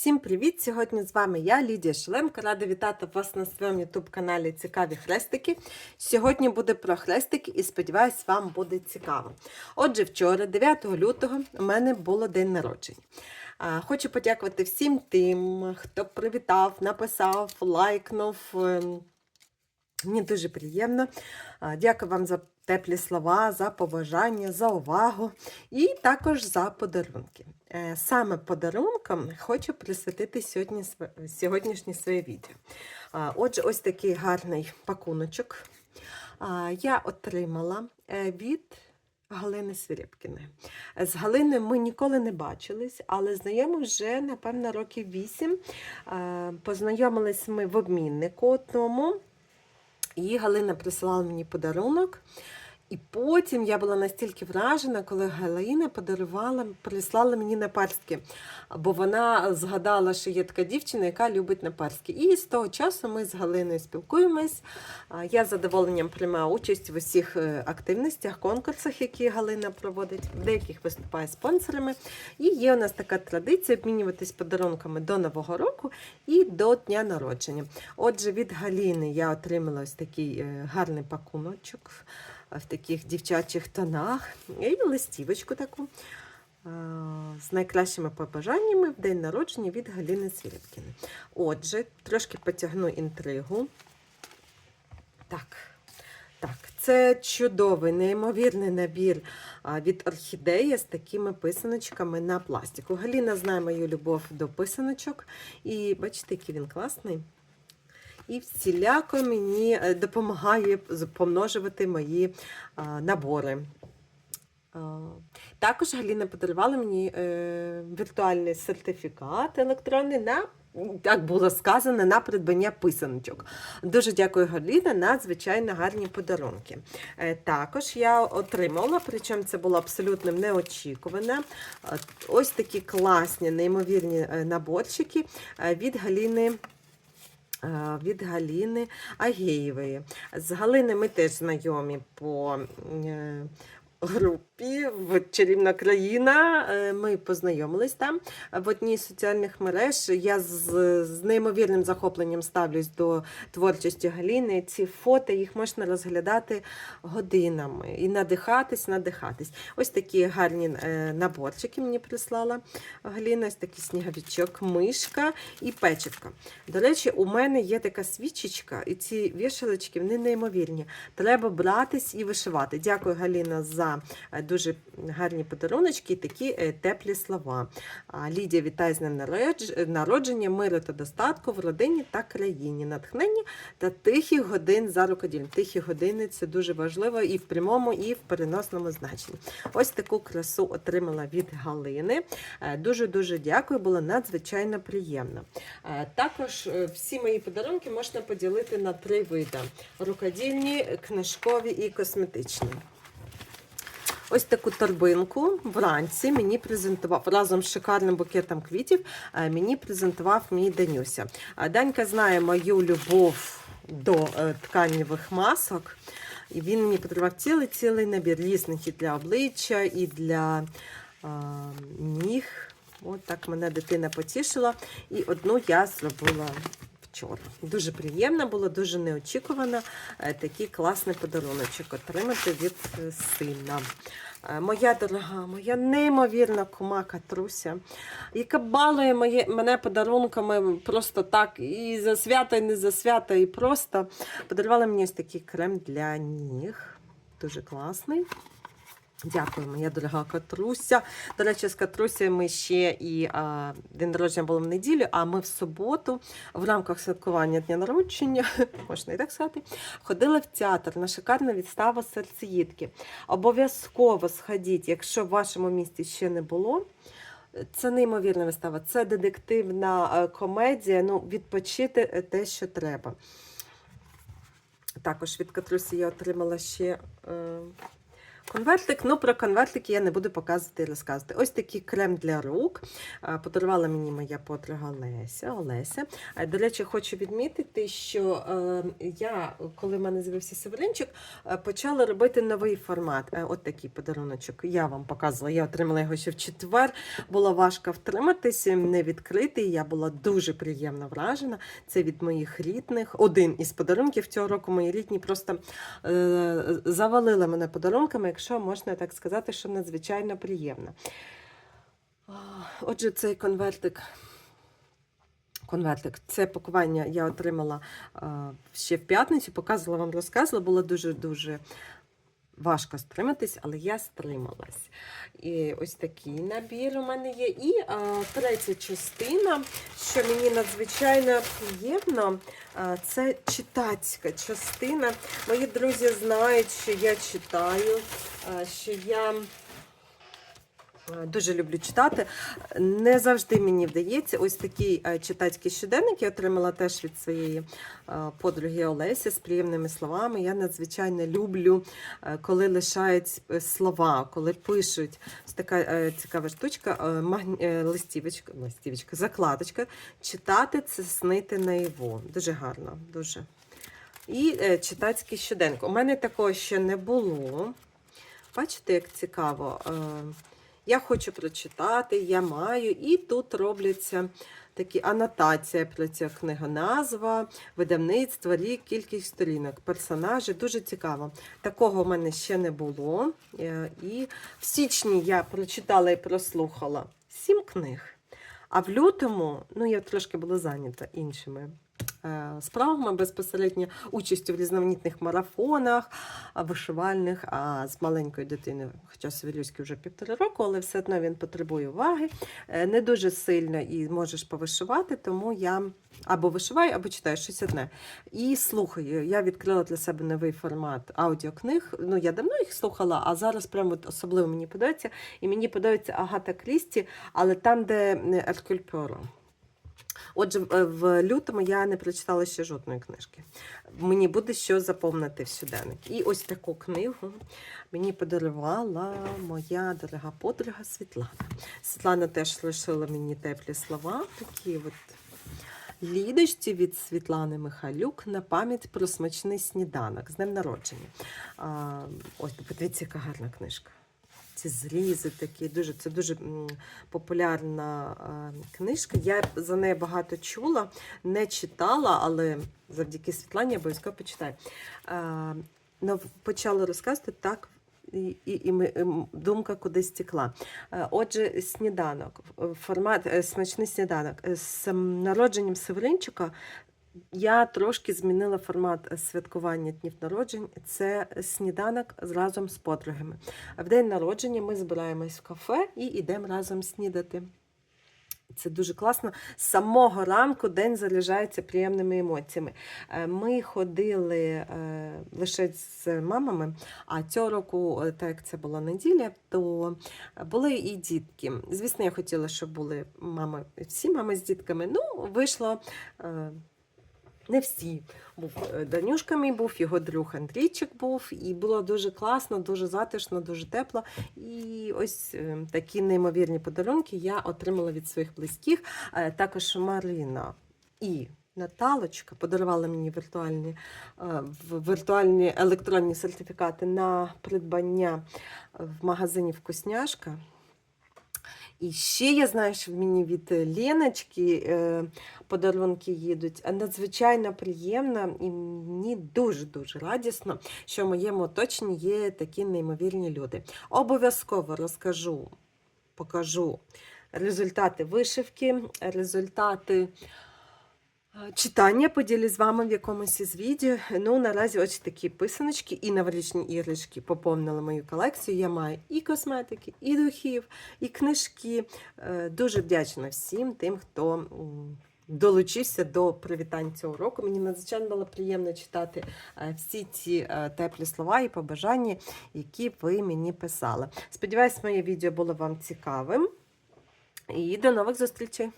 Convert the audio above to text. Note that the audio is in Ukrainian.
Всім привіт! Сьогодні з вами я, Лідія Шеленко. Рада вітати вас на своєму ютуб-каналі Цікаві хрестики. Сьогодні буде про хрестики і сподіваюсь, вам буде цікаво. Отже, вчора, 9 лютого, у мене було день народження. Хочу подякувати всім тим, хто привітав, написав, лайкнув. Мені дуже приємно. Дякую вам за теплі слова, за побажання, за увагу і також за подарунки. Е, Саме подарункам хочу присвятити сьогодні, сьогоднішнє своє відео. Отже, ось такий гарний пакуночок я отримала е, від Галини Свирєпкіної. З Галиною ми ніколи не бачились, але знайомі вже, напевно, років вісім. Познайомились ми в обміннику одному. І Галина присилала мені подарунок. І потім я була настільки вражена, коли Галина подарувала, прислала мені напарські, бо вона згадала, що є така дівчина, яка любить напарські. І з того часу ми з Галиною спілкуємось. Я з задоволенням приймаю участь в усіх е, активностях, конкурсах, які Галина проводить, в деяких виступає спонсорами. І є у нас така традиція обмінюватись подарунками до Нового року і до дня народження. Отже, від Галіни я отримала ось такий е, гарний пакуночок в таких дівчачих тонах і листівочку таку е, з найкращими побажаннями в день народження від Галіни Цвірєпкіни. Отже, трошки потягну інтригу. Так. Так, це чудовий, неймовірний набір від орхідеї з такими писаночками на пластику. Галіна знає мою любов до писаночок. І бачите, який він класний. І всіляко мені е, допомагає помножувати мої набори. Також Галіна подарувала мені е, віртуальний сертифікат електронний на, як було сказано, на придбання писаночок. Дуже дякую, Галіна, надзвичайно гарні подарунки. Е, Також я отримала, причому це було абсолютно неочікувано. е, Ось такі класні, неймовірні наборчики від Галіни. Е, Від Галіни Агеєвої. З Галини ми теж знайомі по е, групі в Чарівна країна. Е, Ми познайомились там в одній з соціальних мереж. Я з, з неймовірним захопленням ставлюсь до творчості Галіни. Ці фото їх можна розглядати годинами і надихатись, надихатись. Ось такі гарні е, наборчики мені прислала Галіна. Ось такий сніговичок, мишка і печивка. До речі, у мене є така свічечка, і ці вішалочки вони неймовірні. Треба братись і вишивати. Дякую, Галіна, за е, дуже гарні подаруночки і такі е, теплі слова. Лідія вітає з днем народження, миру та достатку в родині та країні, натхнення та тихих годин за рукоділлям. Тихі години це дуже важливо і в прямому, і в переносному значенні. Ось таку красу отримала від Галини. Е, Дуже-дуже дякую, було надзвичайно приємно. Також всі мої подарунки можна поділити на три види: рукодільні, книжкові і косметичні. Ось таку торбинку вранці мені презентував разом з шикарним букетом квітів. е, Мені презентував мій Данюся. Данька знає мою любов до е, тканевих масок. І він мені подарував цілий цілий набір різних і для обличчя, і для е, ніг. От так мене дитина потішила. І одну я зробила вчора. Дуже приємно було, дуже неочікувано е, такий класний подаруночок отримати від е, сина. Е, Моя дорога, моя неймовірна кума Катруся, яка балує моє, мене подарунками просто так, і за свято, і не за свято, і просто подарувала мені ось такий крем для ніг. Дуже класний. Дякую, моя дорога Катруся. До речі, з Катрусею ми ще і а, день народження було в неділю, а ми в суботу в рамках святкування дня народження, можна і так сказати, ходили в театр на шикарну відставу серцеїдки. Обов'язково сходіть, якщо в вашому місті ще не було. Це неймовірна вистава, це детективна е, комедія. Ну, відпочити е, те, що треба. Також від Катрусі я отримала ще. Е, конвертик. Ну, про конвертики я не буду показувати і розказувати. Ось такий крем для рук. Подарувала мені моя подруга Леся. Олеся. До речі, хочу відмітити, що е, я, коли в мене з'явився Северинчик, е, почала робити новий формат. Е, От такий подаруночок. Я вам показувала. Я отримала його ще в четвер. Було важко втриматися, не відкритий. Я була дуже приємно вражена. Це від моїх рідних. Один із подарунків цього року мої рідні просто завалили мене подарунками, якщо можна так сказати, що надзвичайно приємно. Отже, цей конвертик. Конвертик, це пакування я отримала ще в п'ятницю, показувала вам, розказувала, було дуже-дуже важко стриматись, але я стрималась. І ось такий набір у мене є. І а, третя частина, що мені надзвичайно приємно, а, це читацька частина. Мої друзі знають, що я читаю, а, що я. Е, Дуже люблю читати. Не завжди мені вдається. Ось такий е, читацький щоденник я отримала теж від своєї е, подруги Олесі з приємними словами. Я надзвичайно люблю, коли лишають слова, коли пишуть. Ось така цікава штучка, листівочка, листівочка, закладочка. Читати це снити наяву. Дуже гарно, дуже. І читацький щоденник. У мене такого ще не було. Бачите, як цікаво. Я хочу прочитати, я маю, і тут робляться такі анотація про цю книгу. Назва, видавництво, рік, кількість сторінок, персонажі. Дуже цікаво. Такого в мене ще не було. Е, І в січні я прочитала і прослухала сім книг. А в лютому, ну я трошки була зайнята іншими справами, безпосередньо участю в різноманітних марафонах, вишивальних, а з маленькою дитиною, хоча Савілюський вже півтора року, але все одно він потребує уваги. Е, Не дуже сильно і можеш повишивати, тому я або вишиваю, або читаю щось одне. І слухаю. Я відкрила для себе новий формат аудіокниг. Ну, я давно їх слухала, а зараз прямо особливо мені подобається. І мені подобається Агата Крісті, але там, де Еркюль Пуаро. Отже, в- в лютому я не прочитала ще жодної книжки. Мені буде що заповнити в щоденник. І ось таку книгу мені подарувала моя дорога подруга Світлана. Світлана теж лишила мені теплі слова, такі от лідочці від Світлани Михайлюк на пам'ять про смачний сніданок з днем народження. А, ось подивіться, яка гарна книжка. Ці зрізи такі, дуже, це дуже популярна книжка. Я за нею багато чула, не читала, але завдяки Світлані обов'язково почитаю. Почала розказувати так. І, і, і ми, ем, думка кудись текла. Е, Отже, сніданок, е, формат е, смачний сніданок. З народженням Северинчика я трошки змінила формат е, святкування днів народжень. Це сніданок разом з подругами. В день народження ми збираємось в кафе і йдемо разом снідати. Це дуже класно. З самого ранку день заряджається приємними емоціями. Е, Ми ходили е, лише з мамами, а цього року, так як це була неділя, то були і дітки. Звісно, я хотіла, щоб були мами, всі мами з дітками. Ну, вийшло. Не всі. Був е, Данюшка мій був, його друг Андрійчик був, і було дуже класно, дуже затишно, дуже тепло. І ось е, такі неймовірні подарунки я отримала від своїх близьких. Е, Також Марина і Наталочка подарувала мені віртуальні, віртуальні електронні сертифікати на придбання в магазині Вкусняшка. І ще я знаю, що мені від Леночки е, подарунки їдуть. А Надзвичайно приємно і мені дуже-дуже радісно, що в моєму оточенні є такі неймовірні люди. Обов'язково розкажу, покажу результати вишивки, результати. Читання поділюсь з вами в якомусь із відео. Ну, наразі ось такі писаночки і новорічні іграшки поповнили мою колекцію. Я маю і косметики, і духів, і книжки. Е, Дуже вдячна всім тим, хто долучився до привітань цього року. Мені надзвичайно було приємно читати е, всі ці е, теплі слова і побажання, які ви мені писали. Сподіваюсь, моє відео було вам цікавим. І до нових зустрічей!